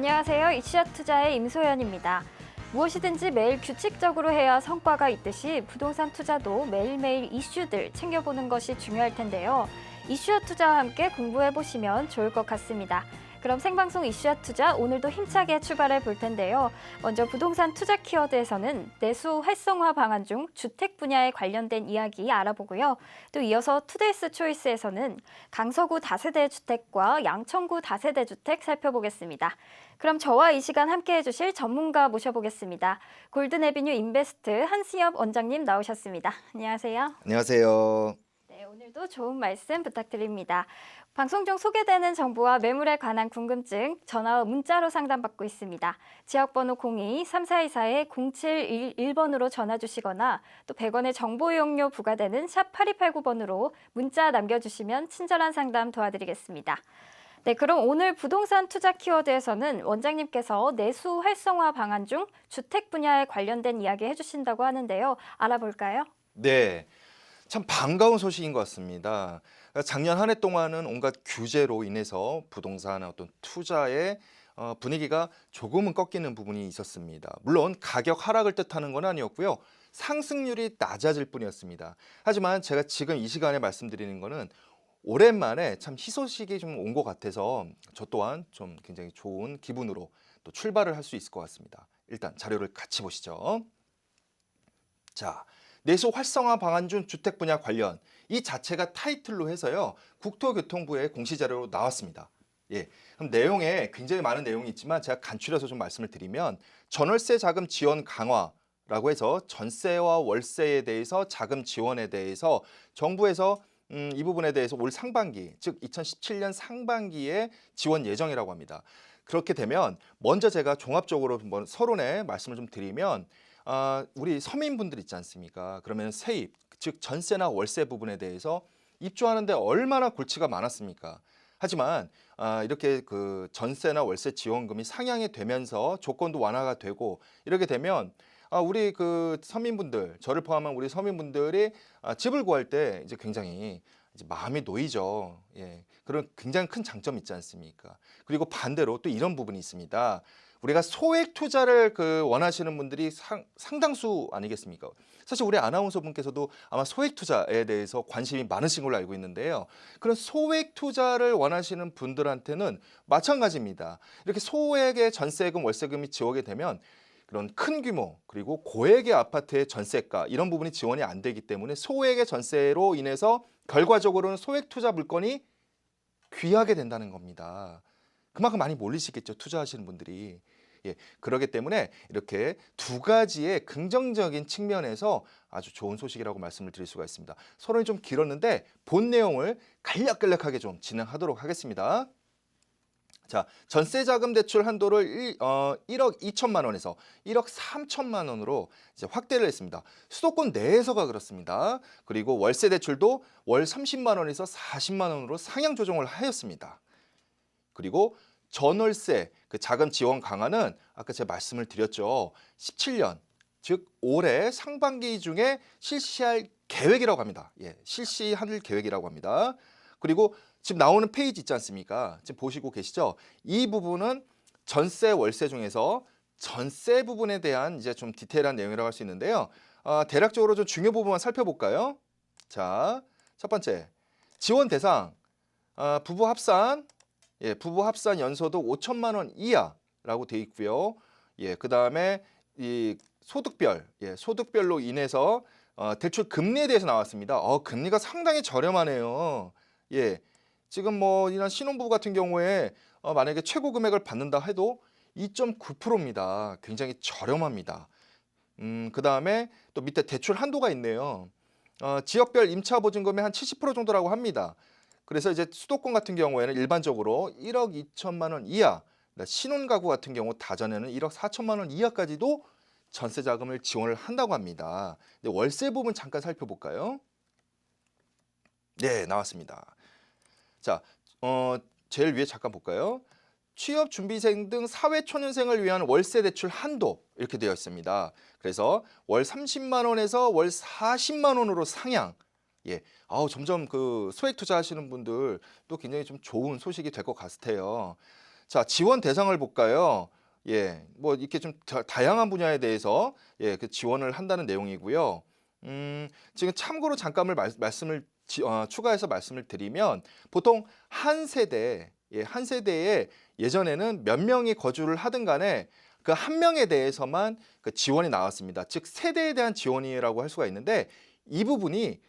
안녕하세요. 이슈아 투자의 임소연입니다. 무엇이든지 매일 규칙적으로 해야 성과가 있듯이 부동산 투자도 매일매일 이슈들 챙겨보는 것이 중요할 텐데요. 이슈아 투자와 함께 공부해 보시면 좋을 것 같습니다. 그럼 생방송 이슈아 투자 오늘도 힘차게 출발해 볼 텐데요. 먼저 부동산 투자 키워드에서는 내수 활성화 방안 중 주택 분야에 관련된 이야기 알아보고요. 또 이어서 투데이스 초이스에서는 강서구 다세대 주택과 양천구 다세대 주택 살펴보겠습니다. 그럼 저와 이 시간 함께 해주실 전문가 모셔보겠습니다. 골든 에비뉴 인베스트 한시엽 원장님 나오셨습니다. 안녕하세요. 안녕하세요. 네, 오늘도 좋은 말씀 부탁드립니다. 방송 중 소개되는 정보와 매물에 관한 궁금증 전화와 문자로 상담받고 있습니다. 지역번호 02-3424-0711번으로 전화 주시거나 또 100원의 정보 이용료 부과되는 샵 8289번으로 문자 남겨주시면 친절한 상담 도와드리겠습니다. 네, 그럼 오늘 부동산 투자 키워드에서는 원장님께서 내수 활성화 방안 중 주택 분야에 관련된 이야기 해주신다고 하는데요. 알아볼까요? 네. 참 반가운 소식인 것 같습니다. 작년 한 해 동안은 온갖 규제로 인해서 부동산 어떤 투자의 어, 분위기가 조금은 꺾이는 부분이 있었습니다. 물론 가격 하락을 뜻하는 건 아니었고요. 상승률이 낮아질 뿐이었습니다. 하지만 제가 지금 이 시간에 말씀드리는 거는 오랜만에 참 희소식이 좀 온 것 같아서 저 또한 좀 굉장히 좋은 기분으로 또 출발을 할 수 있을 것 같습니다. 일단 자료를 같이 보시죠. 자, 내수 활성화 방안 중 주택 분야 관련 이 자체가 타이틀로 해서요. 국토교통부의 공시자료로 나왔습니다. 예. 그럼 내용에 굉장히 많은 내용이 있지만 제가 간추려서 좀 말씀을 드리면 전월세 자금 지원 강화 라고 해서 전세와 월세에 대해서 자금 지원에 대해서 정부에서 음, 이 부분에 대해서 올 상반기, 즉 2017년 상반기에 지원 예정이라고 합니다. 그렇게 되면 먼저 제가 종합적으로 한번 서론에 말씀을 좀 드리면 아, 우리 서민분들 있지 않습니까? 그러면 세입, 즉 전세나 월세 부분에 대해서 입주하는데 얼마나 골치가 많았습니까? 하지만 아, 이렇게 그 전세나 월세 지원금이 상향이 되면서 조건도 완화가 되고 이렇게 되면 아, 우리 그 서민분들, 저를 포함한 우리 서민분들이 아, 집을 구할 때 이제 굉장히 이제 마음이 놓이죠. 예. 그런 굉장히 큰 장점이 있지 않습니까? 그리고 반대로 또 이런 부분이 있습니다. 우리가 소액 투자를 그 원하시는 분들이 상, 상당수 아니겠습니까? 사실 우리 아나운서 분께서도 아마 소액 투자에 대해서 관심이 많으신 걸로 알고 있는데요. 그런 소액 투자를 원하시는 분들한테는 마찬가지입니다. 이렇게 소액의 전세금, 월세금이 지원이 되면 그런 큰 규모 그리고 고액의 아파트의 전세가 이런 부분이 지원이 안 되기 때문에 소액의 전세로 인해서 결과적으로는 소액 투자 물건이 귀하게 된다는 겁니다. 그만큼 많이 몰리시겠죠 투자하시는 분들이. 예 그러기 때문에 이렇게 두 가지의 긍정적인 측면에서 아주 좋은 소식이라고 말씀을 드릴 수가 있습니다. 서론이 좀 길었는데 본 내용을 간략간략하게 좀 진행하도록 하겠습니다. 자 전세 자금 대출 한도를 1, 어, 1억 2천만 원에서 1억 3천만 원으로 이제 확대를 했습니다. 수도권 내에서가 그렇습니다. 그리고 월세 대출도 월 30만 원에서 40만 원으로 상향 조정을 하였습니다. 그리고 전월세 그 자금 지원 강화는 아까 제가 말씀을 드렸죠. 17년 즉 올해 상반기 중에 실시할 계획이라고 합니다. 예, 실시할 계획이라고 합니다. 그리고 지금 나오는 페이지 있지 않습니까? 지금 보시고 계시죠? 이 부분은 전세 월세 중에서 전세 부분에 대한 이제 좀 디테일한 내용이라고 할 수 있는데요. 어, 대략적으로 좀 중요 부분만 살펴볼까요? 자, 첫 번째 지원 대상 어, 부부 합산 예, 부부 합산 연소득 5천만 원 이하라고 돼 있고요. 예, 그다음에 이 소득별, 예, 소득별로 인해서 어, 대출 금리에 대해서 나왔습니다. 어, 금리가 상당히 저렴하네요. 예. 지금 뭐 이런 신혼부부 같은 경우에 어, 만약에 최고 금액을 받는다 해도 2.9%입니다. 굉장히 저렴합니다. 음, 그다음에 또 밑에 대출 한도가 있네요. 어, 지역별 임차 보증금의 한 70% 정도라고 합니다. 그래서 이제 수도권 같은 경우에는 일반적으로 1억 2천만 원 이하, 신혼 가구 같은 경우 다전에는 1억 4천만 원 이하까지도 전세 자금을 지원을 한다고 합니다. 근데 월세 부분 잠깐 살펴볼까요? 네, 나왔습니다. 자, 어, 제일 위에 잠깐 볼까요? 취업 준비생 등 사회 초년생을 위한 월세 대출 한도 이렇게 되어 있습니다. 그래서 월 30만 원에서 월 40만 원으로 상향. 예, 아우 점점 그 소액 투자하시는 분들 또 굉장히 좀 좋은 소식이 될 것 같아요. 자, 지원 대상을 볼까요? 예, 뭐 이렇게 좀 다, 다양한 분야에 대해서 예, 그 지원을 한다는 내용이고요. 음, 지금 참고로 잠깐을 말, 말씀을 지- 어, 추가해서 말씀을 드리면 보통 한 세대, 예, 한 세대에 예전에는 몇 명이 거주를 하든 간에 그 한 명에 대해서만 그 지원이 나왔습니다. 즉 세대에 대한 지원이라고 할 수가 있는데 이 부분이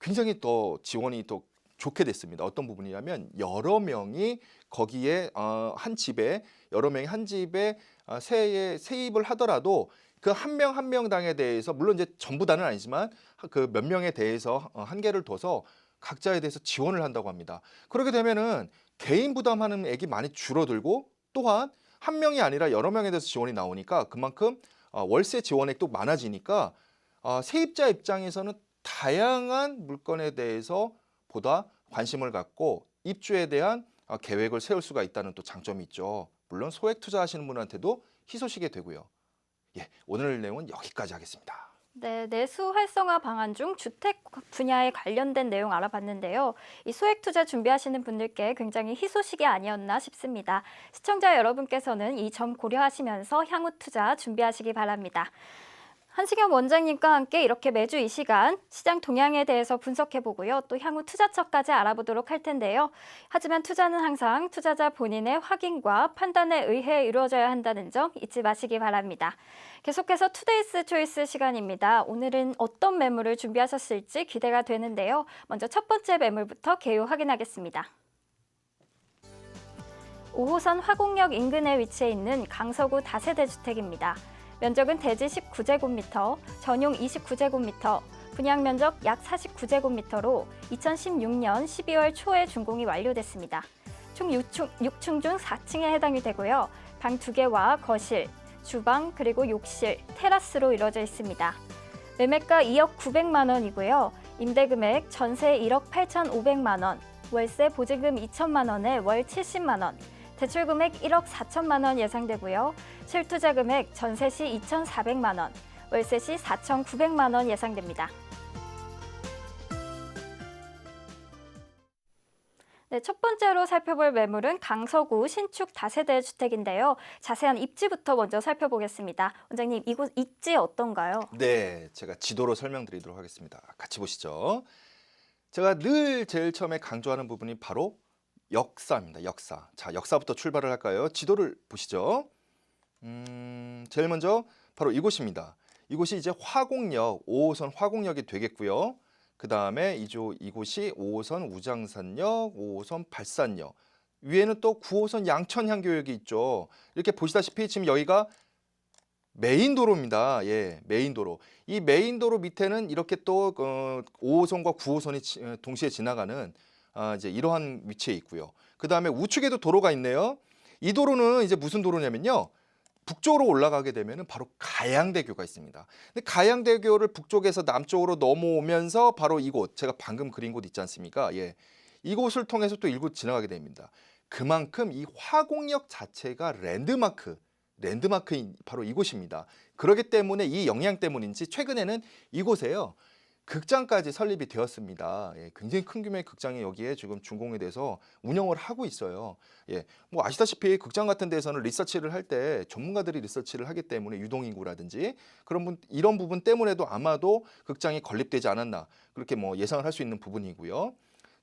굉장히 더 지원이 더 좋게 됐습니다. 어떤 부분이냐면 여러 명이 거기에 어, 한 집에 여러 명이 한 집에 어, 세에 세입을 하더라도 그 한 명 한 명당에 대해서 물론 이제 전부 다는 아니지만 그 몇 명에 대해서 어, 한계를 둬서 각자에 대해서 지원을 한다고 합니다. 그렇게 되면은 개인 부담하는 액이 많이 줄어들고 또한 한 명이 아니라 여러 명에 대해서 지원이 나오니까 그만큼 어, 월세 지원액도 많아지니까 어, 세입자 입장에서는 다양한 물건에 대해서 보다 관심을 갖고 입주에 대한 어, 계획을 세울 수가 있다는 또 장점이 있죠. 물론 소액 투자하시는 분한테도 희소식이 되고요. 예, 오늘 내용은 여기까지 하겠습니다. 네, 내수 활성화 방안 중 주택 분야에 관련된 내용 알아봤는데요. 이 소액 투자 준비하시는 분들께 굉장히 희소식이 아니었나 싶습니다. 시청자 여러분께서는 이 점 고려하시면서 향후 투자 준비하시기 바랍니다. 한시경 원장님과 함께 이렇게 매주 이 시간 시장 동향에 대해서 분석해 보고요. 또 향후 투자처까지 알아보도록 할 텐데요. 하지만 투자는 항상 투자자 본인의 확인과 판단에 의해 이루어져야 한다는 점 잊지 마시기 바랍니다. 계속해서 투데이스 초이스 시간입니다. 오늘은 어떤 매물을 준비하셨을지 기대가 되는데요. 먼저 첫 번째 매물부터 개요 확인하겠습니다. 5호선 화곡역 인근에 위치해 있는 강서구 다세대 주택입니다. 면적은 대지 19제곱미터, 전용 29제곱미터, 분양 면적 약 49제곱미터로 2016년 12월 초에 준공이 완료됐습니다. 총 6층, 6층 중 4층에 해당이 되고요. 방 2개와 거실, 주방 그리고 욕실, 테라스로 이루어져 있습니다. 매매가 2억 900만 원이고요. 임대 금액 전세 1억 8,500만 원, 월세 보증금 2천만 원에 월 70만 원, 대출 금액 1억 4천만 원 예상되고요. 실투자 금액 전세 시 2,400만 원, 월세 시 4,900만 원 예상됩니다. 네, 첫 번째로 살펴볼 매물은 강서구 신축 다세대 주택인데요. 자세한 입지부터 먼저 살펴보겠습니다. 원장님, 이곳 입지 어떤가요? 네, 제가 지도로 설명드리도록 하겠습니다. 같이 보시죠. 제가 늘 제일 처음에 강조하는 부분이 바로 역사입니다. 역사. 자, 역사부터 출발을 할까요? 지도를 보시죠. 음, 제일 먼저 바로 이곳입니다. 이곳이 이제 화곡역, 5호선 화곡역이 되겠고요. 그 다음에 이곳이 5호선 우장산역, 5호선 발산역. 위에는 또 9호선 양천향교역이 있죠. 이렇게 보시다시피 지금 여기가 메인 도로입니다. 예, 메인 도로. 이 메인 도로 밑에는 이렇게 또 어, 5호선과 9호선이 지- 어, 동시에 지나가는 아, 이제 이러한 위치에 있고요. 그 다음에 우측에도 도로가 있네요. 이 도로는 이제 무슨 도로냐면요. 북쪽으로 올라가게 되면은 바로 가양대교가 있습니다. 근데 가양대교를 북쪽에서 남쪽으로 넘어오면서 바로 이곳 제가 방금 그린 곳 있지 않습니까? 예. 이곳을 통해서 또 일부 지나가게 됩니다. 그만큼 이 화곡역 자체가 랜드마크, 랜드마크인 바로 이곳입니다. 그렇기 때문에 이 영향 때문인지 최근에는 이곳에요. 극장까지 설립이 되었습니다. 예, 굉장히 큰 규모의 극장이 여기에 지금 준공에 대해서 운영을 하고 있어요. 예, 뭐 아시다시피 극장 같은 데서는 리서치를 할 때 전문가들이 리서치를 하기 때문에 유동인구라든지 그런 분 이런 부분 때문에도 아마도 극장이 건립되지 않았나 그렇게 뭐 예상을 할 수 있는 부분이고요.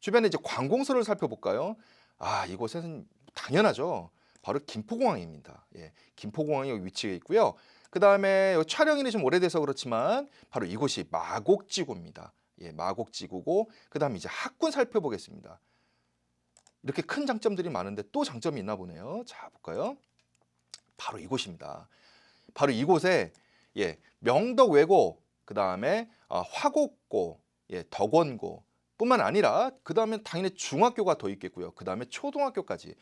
주변에 이제 관공서를 살펴볼까요? 아 이곳에는 당연하죠. 바로 김포공항입니다. 예, 김포공항이 위치해 있고요. 그 다음에 촬영일이 좀 오래돼서 그렇지만 바로 이곳이 마곡지구입니다. 예, 마곡지구고 그 다음에 이제 학군 살펴보겠습니다. 이렇게 큰 장점들이 많은데 또 장점이 있나 보네요. 자 볼까요? 바로 이곳입니다. 바로 이곳에 예, 명덕외고 그 다음에 아, 화곡고, 예, 덕원고 뿐만 아니라 그 다음에 당연히 중학교가 더 있겠고요. 그 다음에 초등학교까지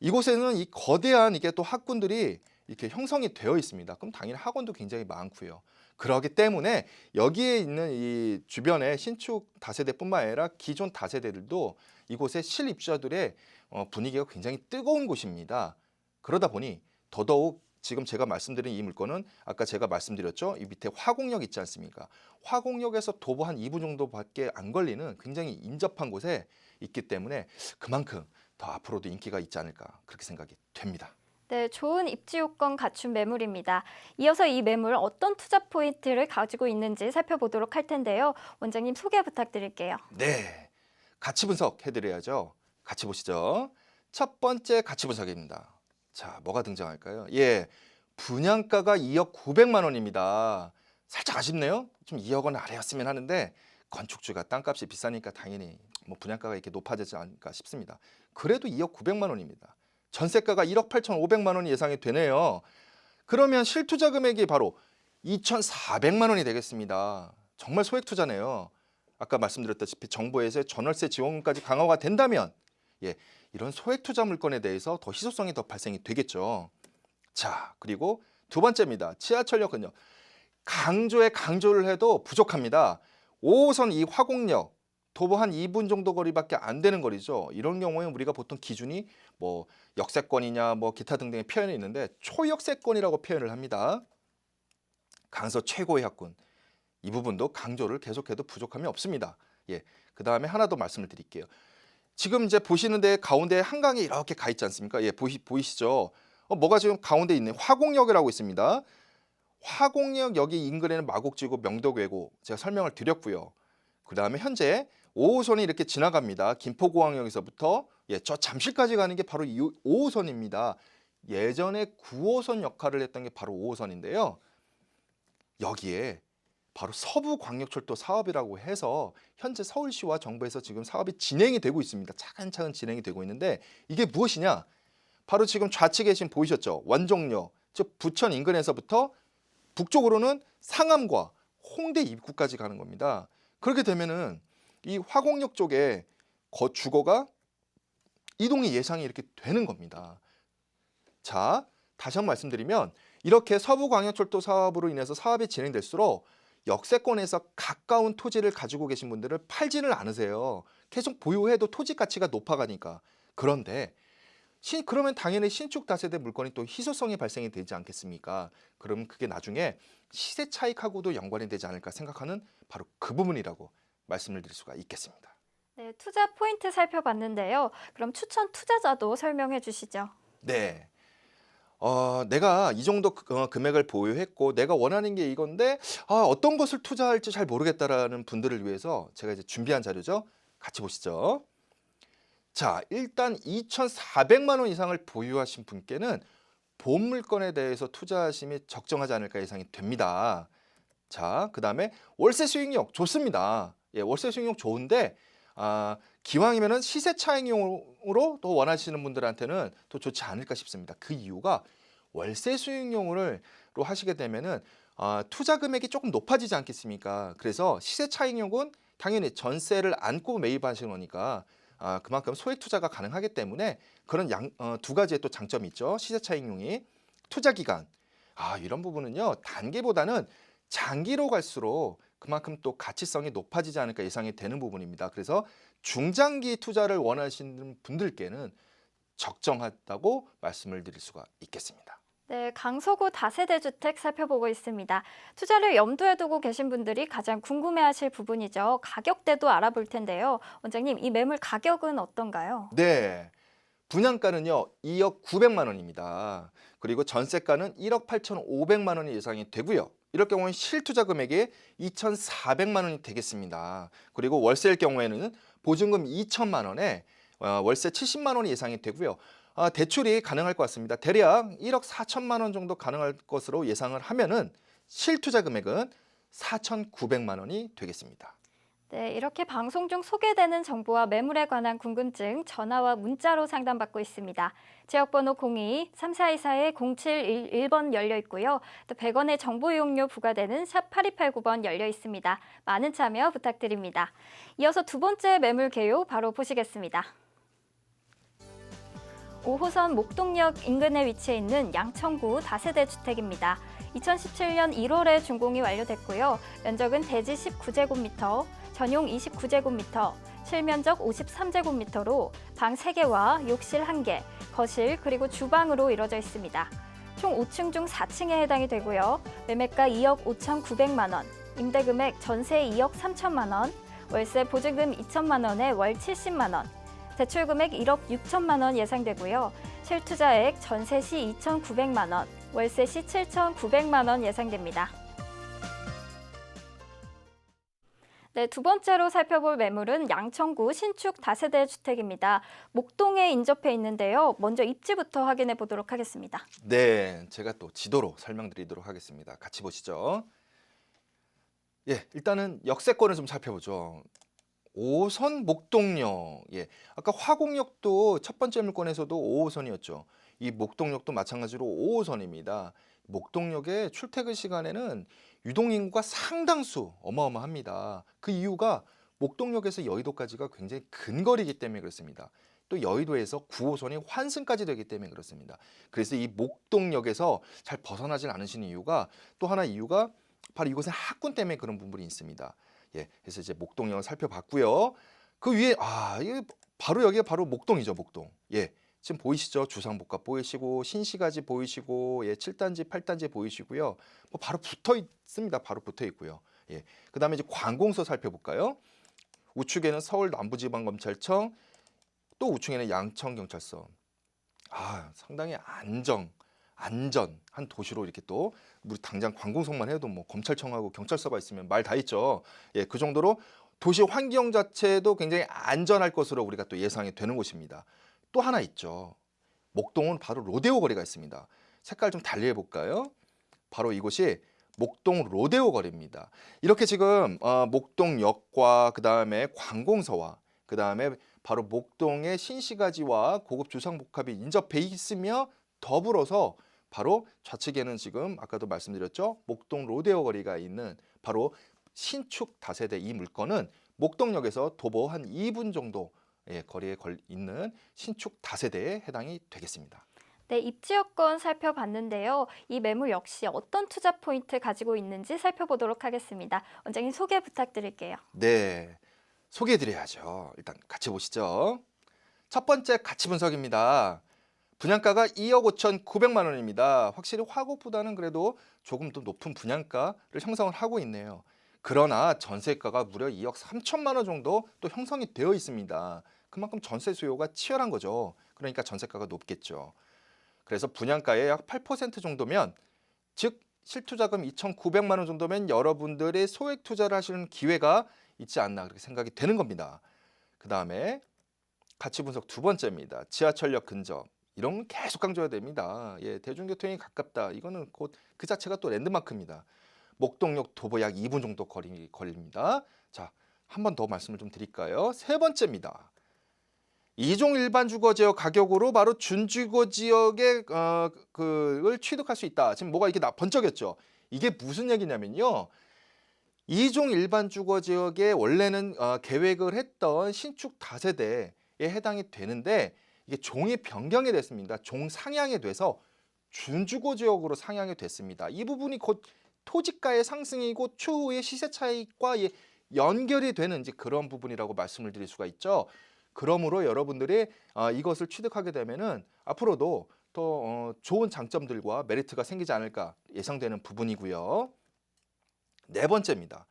이곳에는 이 거대한 이게 또 학군들이 이렇게 형성이 되어 있습니다. 그럼 당연히 학원도 굉장히 많고요. 그렇기 때문에 여기에 있는 이 주변의 신축 다세대뿐만 아니라 기존 다세대들도 이곳의 실입주자들의 어, 분위기가 굉장히 뜨거운 곳입니다. 그러다 보니 더더욱 지금 제가 말씀드린 이 물건은 아까 제가 말씀드렸죠. 이 밑에 화곡역 있지 않습니까? 화곡역에서 도보 한 2분 정도밖에 안 걸리는 굉장히 인접한 곳에 있기 때문에 그만큼 더 앞으로도 인기가 있지 않을까 그렇게 생각이 됩니다. 네, 좋은 입지 요건 갖춘 매물입니다. 이어서 이 매물 어떤 투자 포인트를 가지고 있는지 살펴보도록 할 텐데요. 원장님 소개 부탁드릴게요. 네, 가치 분석 해드려야죠. 같이 보시죠. 첫 번째 가치 분석입니다. 자, 뭐가 등장할까요? 예, 분양가가 2억 900만 원입니다. 살짝 아쉽네요. 좀 2억 원 아래였으면 하는데 건축주가 땅값이 비싸니까 당연히 뭐 분양가가 이렇게 높아지지 않을까 싶습니다. 그래도 2억 900만 원입니다. 전세가가 1억 8,500만 원이 예상이 되네요. 그러면 실투자 금액이 바로 2,400만 원이 되겠습니다. 정말 소액 투자네요. 아까 말씀드렸다시피 정부에서 전월세 지원금까지 강화가 된다면 예, 이런 소액 투자 물건에 대해서 더 희소성이 더 발생이 되겠죠. 자, 그리고 두 번째입니다. 지하철역은요. 강조에 강조를 해도 부족합니다. 5호선 이 화곡역 도보 한 2분 정도 거리밖에 안 되는 거리죠. 이런 경우에 우리가 보통 기준이 뭐 역세권이냐 뭐 기타 등등의 표현이 있는데 초역세권이라고 표현을 합니다. 강서 최고의 학군 이 부분도 강조를 계속해도 부족함이 없습니다. 예, 그 다음에 하나 더 말씀을 드릴게요. 지금 이제 보시는데 가운데 한강이 이렇게 가 있지 않습니까? 예, 보이, 보이시죠? 어, 뭐가 지금 가운데 있네. 화곡역이라고 있습니다. 화곡역 여기 인근에는 마곡지구 명덕외고 제가 설명을 드렸고요. 그 다음에 현재 5호선이 이렇게 지나갑니다. 김포공항역에서부터 예, 저 잠실까지 가는 게 바로 이 5호선입니다. 예전에 9호선 역할을 했던 게 바로 5호선인데요. 여기에 바로 서부광역철도 사업이라고 해서 현재 서울시와 정부에서 지금 사업이 진행이 되고 있습니다. 차근차근 진행이 되고 있는데 이게 무엇이냐? 바로 지금 좌측에 지금 보이셨죠? 원종역, 즉 부천 인근에서부터 북쪽으로는 상암과 홍대 입구까지 가는 겁니다. 그렇게 되면은 이 화곡역 쪽에 거 주거가 이동이 예상이 이렇게 되는 겁니다. 자, 다시 한번 말씀드리면 이렇게 서부광역철도 사업으로 인해서 사업이 진행될수록 역세권에서 가까운 토지를 가지고 계신 분들을 팔지를 않으세요. 계속 보유해도 토지 가치가 높아가니까. 그런데 신, 그러면 당연히 신축 다세대 물건이 또 희소성이 발생이 되지 않겠습니까? 그럼 그게 나중에 시세 차익하고도 연관이 되지 않을까 생각하는 바로 그 부분이라고 말씀을 드릴 수가 있겠습니다. 네, 투자 포인트 살펴봤는데요. 그럼 추천 투자자도 설명해 주시죠. 네. 어, 내가 이 정도 그- 어, 금액을 보유했고 내가 원하는 게 이건데 아, 어떤 것을 투자할지 잘 모르겠다라는 분들을 위해서 제가 이제 준비한 자료죠. 같이 보시죠. 자, 일단 2,400만 원 이상을 보유하신 분께는 보험 물건에 대해서 투자하심이 적정하지 않을까 예상이 됩니다. 자, 그 다음에 월세 수익력 좋습니다. 예, 월세 수익력 좋은데 아, 기왕이면은 시세 차익용으로 또 원하시는 분들한테는 또 좋지 않을까 싶습니다. 그 이유가 월세 수익용으로 하시게 되면은 아, 투자 금액이 조금 높아지지 않겠습니까? 그래서 시세 차익용은 당연히 전세를 안고 매입하시는 거니까 아, 그만큼 소액 투자가 가능하기 때문에 그런 양, 어, 두 가지의 또 장점이 있죠. 시세 차익용이 투자 기간. 아, 이런 부분은요. 단기보다는 장기로 갈수록 그만큼 또 가치성이 높아지지 않을까 예상이 되는 부분입니다. 그래서 중장기 투자를 원하시는 분들께는 적정하다고 말씀을 드릴 수가 있겠습니다. 네, 강서구 다세대 주택 살펴보고 있습니다. 투자를 염두에 두고 계신 분들이 가장 궁금해하실 부분이죠. 가격대도 알아볼 텐데요. 원장님, 이 매물 가격은 어떤가요? 네. 분양가는요. 2억 900만 원입니다. 그리고 전세가는 1억 8,500만 원이 예상이 되고요. 이럴 경우는 실투자 금액이 2,400만 원이 되겠습니다. 그리고 월세일 경우에는 보증금 2천만 원에 어, 월세 70만 원이 예상이 되고요. 아, 대출이 가능할 것 같습니다. 대략 1억 4천만 원 정도 가능할 것으로 예상을 하면은 실투자 금액은 4,900만 원이 되겠습니다. 네, 이렇게 방송 중 소개되는 정보와 매물에 관한 궁금증 전화와 문자로 상담받고 있습니다. 지역번호 02-3424-0711번 열려 있고요. 또 100원의 정보 이용료 부과되는 샵 8289번 열려 있습니다. 많은 참여 부탁드립니다. 이어서 두 번째 매물 개요 바로 보시겠습니다. 5호선 목동역 인근에 위치해 있는 양천구 다세대 주택입니다. 2017년 1월에 준공이 완료됐고요. 면적은 대지 19제곱미터, 전용 29제곱미터, 실면적 53제곱미터로 방 3개와 욕실 1개, 거실 그리고 주방으로 이루어져 있습니다. 총 5층 중 4층에 해당이 되고요. 매매가 2억 5,900만 원, 임대금액 전세 2억 3천만 원, 월세 보증금 2천만 원에 월 70만 원, 대출 금액 1억 6천만 원 예상되고요. 실투자액 전세 시 2,900만 원, 월세 시 7,900만 원 예상됩니다. 네, 두 번째로 살펴볼 매물은 양천구 신축 다세대 주택입니다. 목동에 인접해 있는데요. 먼저 입지부터 확인해 보도록 하겠습니다. 네, 제가 또 지도로 설명드리도록 하겠습니다. 같이 보시죠. 예, 일단은 역세권을 좀 살펴보죠. 5호선 목동역. 예, 아까 화곡역도 첫 번째 물건에서도 5호선이었죠. 이 목동역도 마찬가지로 5호선입니다. 목동역의 출퇴근 시간에는 유동 인구가 상당수 어마어마합니다. 그 이유가 목동역에서 여의도까지가 굉장히 근거리이기 때문에 그렇습니다. 또 여의도에서 9호선이 환승까지 되기 때문에 그렇습니다. 그래서 이 목동역에서 잘 벗어나질 않으시는 이유가 또 하나 이유가 바로 이곳의 학군 때문에 그런 부분이 있습니다. 예, 그래서 이제 목동역을 살펴봤고요. 그 위에 아 이게 바로 여기가 바로 목동이죠, 목동. 예, 지금 보이시죠? 주상복합 보이시고 신시가지 보이시고 예, 7단지, 8단지 보이시고요. 뭐 바로 붙어 있습니다. 바로 붙어 있고요. 예, 그다음에 이제 관공서 살펴볼까요? 우측에는 서울 남부지방검찰청, 또 우측에는 양천경찰서. 아, 상당히 안정, 안전한 도시로 이렇게 또 우리 당장 관공서만 해도 뭐 검찰청하고 경찰서가 있으면 말 다 있죠. 예, 그 정도로 도시 환경 자체도 굉장히 안전할 것으로 우리가 또 예상이 되는 곳입니다. 또 하나 있죠. 목동은 바로 로데오 거리가 있습니다. 색깔 좀 달리 해볼까요? 바로 이곳이 목동 로데오 거리입니다. 이렇게 지금 어, 목동역과 그 다음에 관공서와 그 다음에 바로 목동의 신시가지와 고급 주상복합이 인접해 있으며 더불어서 바로 좌측에는 지금 아까도 말씀드렸죠 목동 로데오 거리가 있는 바로 신축 다세대 이 물건은 목동역에서 도보 한 2분 정도 예, 거리에 걸 있는 신축 다세대에 해당이 되겠습니다. 네, 입지 여건 살펴봤는데요. 이 매물 역시 어떤 투자 포인트 가지고 있는지 살펴보도록 하겠습니다. 원장님 소개 부탁드릴게요. 네, 소개해드려야죠. 일단 같이 보시죠. 첫 번째 가치 분석입니다. 분양가가 2억 5천 9백만 원입니다. 확실히 화곡보다는 그래도 조금 더 높은 분양가를 형성을 하고 있네요. 그러나 전세가가 무려 2억 3천만 원 정도 또 형성이 되어 있습니다. 그만큼 전세 수요가 치열한 거죠. 그러니까 전세가가 높겠죠. 그래서 분양가의 약 8% 정도면 즉 실투자금 2,900만 원 정도면 여러분들이 소액 투자를 하시는 기회가 있지 않나 그렇게 생각이 되는 겁니다. 그 다음에 가치 분석 두 번째입니다. 지하철역 근접 이런 건 계속 강조해야 됩니다. 예, 대중교통이 가깝다. 이거는 곧 그 자체가 또 랜드마크입니다. 목동역 도보 약 2분 정도 거리 걸립니다. 자, 한 번 더 말씀을 좀 드릴까요? 세 번째입니다. 이종 일반 주거 지역 가격으로 바로 준주거 지역의 어, 그을 취득할 수 있다. 지금 뭐가 이렇게 나 번쩍였죠. 이게 무슨 얘기냐면요. 이종 일반 주거 지역에 원래는 어, 계획을 했던 신축 다세대에 해당이 되는데 이게 종이 변경이 됐습니다. 종 상향이 돼서 준주거 지역으로 상향이 됐습니다. 이 부분이 곧 토지가의 상승이고 추후의 시세 차익과 예, 연결이 되는 이제 그런 부분이라고 말씀을 드릴 수가 있죠. 그러므로 여러분들이 어, 이것을 취득하게 되면은 앞으로도 더 어, 좋은 장점들과 메리트가 생기지 않을까 예상되는 부분이고요. 네 번째입니다.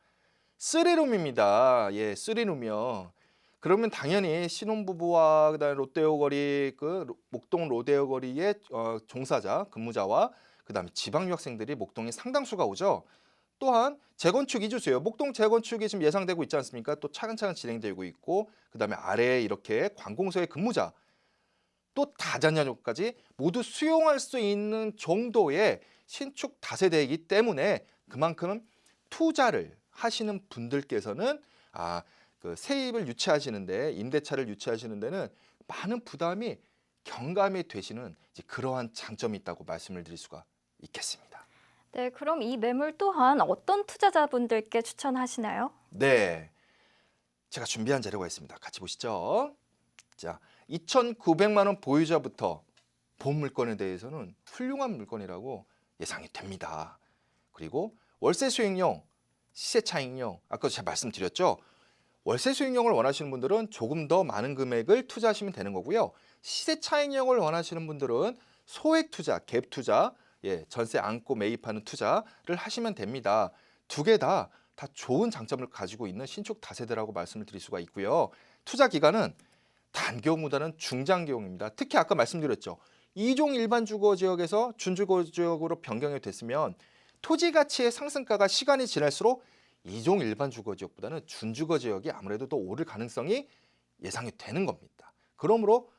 쓰리룸입니다. 예, 쓰리룸이요. 그러면 당연히 신혼부부와 그다음에 롯데오 거리 그 로- 목동 로데오 거리의 어, 종사자 근무자와 그다음에 지방 유 학생들이 목동에 상당수가 오죠. 또한 재건축 이주수요. 목동 재건축이 지금 예상되고 있지 않습니까? 또 차근차근 진행되고 있고 그다음에 아래에 이렇게 관공서의 근무자 또 다자녀까지 모두 수용할 수 있는 정도의 신축 다세대이기 때문에 그만큼 투자를 하시는 분들께서는 아, 그 세입을 유치하시는데 임대차를 유치하시는 데는 많은 부담이 경감이 되시는 이제 그러한 장점이 있다고 말씀을 드릴 수가 있겠습니다. 네, 그럼 이 매물 또한 어떤 투자자분들께 추천하시나요? 네. 제가 준비한 자료가 있습니다. 같이 보시죠. 자, 2,900만 원 보유자부터 본 물건에 대해서는 훌륭한 물건이라고 예상이 됩니다. 그리고 월세 수익용, 시세 차익용, 아까도 제가 말씀드렸죠. 월세 수익용을 원하시는 분들은 조금 더 많은 금액을 투자하시면 되는 거고요. 시세 차익용을 원하시는 분들은 소액 투자, 갭 투자, 예, 전세 안고 매입하는 투자를 하시면 됩니다. 두 개 다 다 좋은 장점을 가지고 있는 신축 다세대라고 말씀을 드릴 수가 있고요. 투자 기간은 단기용보다는 중장기용입니다. 특히 아까 말씀드렸죠. 이종 일반 주거 지역에서 준주거 지역으로 변경이 됐으면 토지 가치의 상승가가 시간이 지날수록 이종 일반 주거 지역보다는 준주거 지역이 아무래도 더 오를 가능성이 예상이 되는 겁니다. 그러므로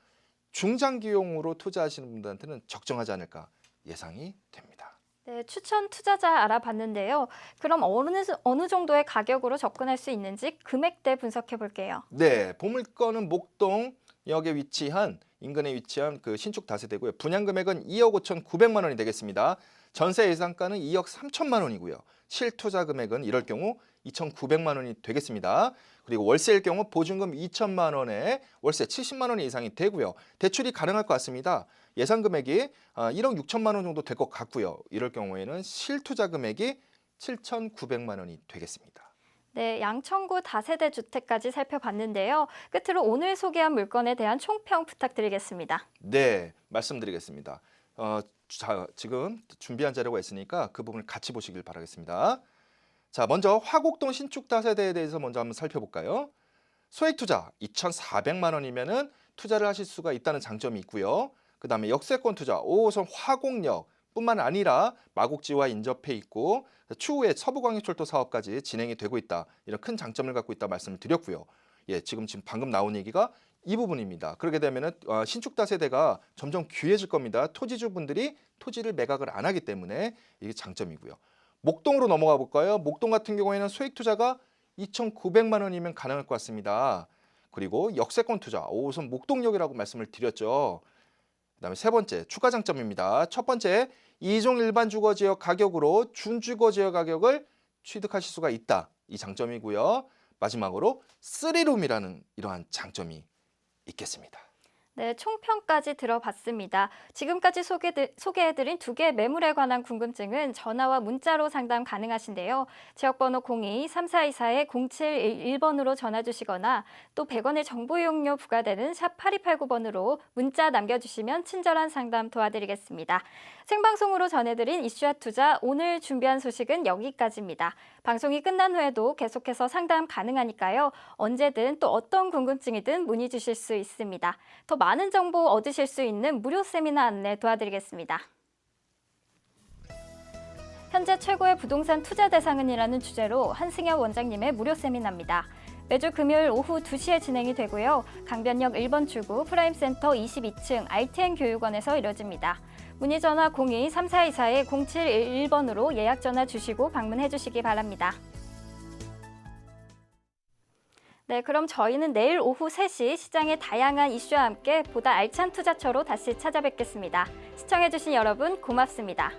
중장기용으로 투자하시는 분들한테는 적정하지 않을까 예상이 됩니다. 네, 추천 투자자 알아봤는데요. 그럼 어느, 어느 정도의 가격으로 접근할 수 있는지 금액대 분석해 볼게요. 네, 보물권은 목동역에 위치한 인근에 위치한 그 신축 다세대고요. 분양 금액은 2억 5천 9백만 원이 되겠습니다. 전세 예상가는 2억 3천만 원이고요. 실투자 금액은 이럴 경우 2,900만 원이 되겠습니다. 그리고 월세일 경우 보증금 2천만 원에 월세 70만 원 이상이 되고요. 대출이 가능할 것 같습니다. 예상 금액이 아, 1억 6천만 원 정도 될 것 같고요. 이럴 경우에는 실투자 금액이 7,900만 원이 되겠습니다. 네, 양천구 다세대 주택까지 살펴봤는데요. 끝으로 오늘 소개한 물건에 대한 총평 부탁드리겠습니다. 네, 말씀드리겠습니다. 어, 자, 지금 준비한 자료가 있으니까 그 부분을 같이 보시길 바라겠습니다. 자, 먼저 화곡동 신축 다세대에 대해서 먼저 한번 살펴볼까요? 소액 투자 2,400만 원이면은 투자를 하실 수가 있다는 장점이 있고요. 그 다음에 역세권 투자 5호선 화곡역 뿐만 아니라 마곡지와 인접해 있고 추후에 서부광역철도 사업까지 진행이 되고 있다. 이런 큰 장점을 갖고 있다 말씀을 드렸고요. 예, 지금 지금 방금 나온 얘기가 이 부분입니다. 그렇게 되면은 어, 신축 다세대가 점점 귀해질 겁니다. 토지주분들이 토지를 매각을 안 하기 때문에 이게 장점이고요. 목동으로 넘어가 볼까요? 목동 같은 경우에는 소액 투자가 2,900만 원이면 가능할 것 같습니다. 그리고 역세권 투자 5호선 목동역이라고 말씀을 드렸죠. 그다음에 세 번째 추가 장점입니다. 첫 번째 이종 일반 주거 지역 가격으로 준주거 지역 가격을 취득하실 수가 있다. 이 장점이고요. 마지막으로 쓰리룸이라는 이러한 장점이 있겠습니다. 네, 총평까지 들어봤습니다. 지금까지 소개드, 소개해 드린 두 개의 매물에 관한 궁금증은 전화와 문자로 상담 가능하신데요. 지역번호 02-3424-0711번으로 전화 주시거나 또 100원의 정보 이용료 부과되는 샵 8289번으로 문자 남겨주시면 친절한 상담 도와드리겠습니다. 생방송으로 전해드린 이슈와 투자 오늘 준비한 소식은 여기까지입니다. 방송이 끝난 후에도 계속해서 상담 가능하니까요. 언제든 또 어떤 궁금증이든 문의 주실 수 있습니다. 더 많은 정보 얻으실 수 있는 무료 세미나 안내 도와드리겠습니다. 현재 최고의 부동산 투자 대상은이라는 주제로 한승현 원장님의 무료 세미나입니다. 매주 금요일 오후 2시에 진행이 되고요. 강변역 1번 출구 프라임센터 22층 RTN 교육원에서 이뤄집니다. 문의 전화 02-3424-0711번으로 예약 전화 주시고 방문해 주시기 바랍니다. 네, 그럼 저희는 내일 오후 3시 시장의 다양한 이슈와 함께 보다 알찬 투자처로 다시 찾아뵙겠습니다. 시청해주신 여러분 고맙습니다.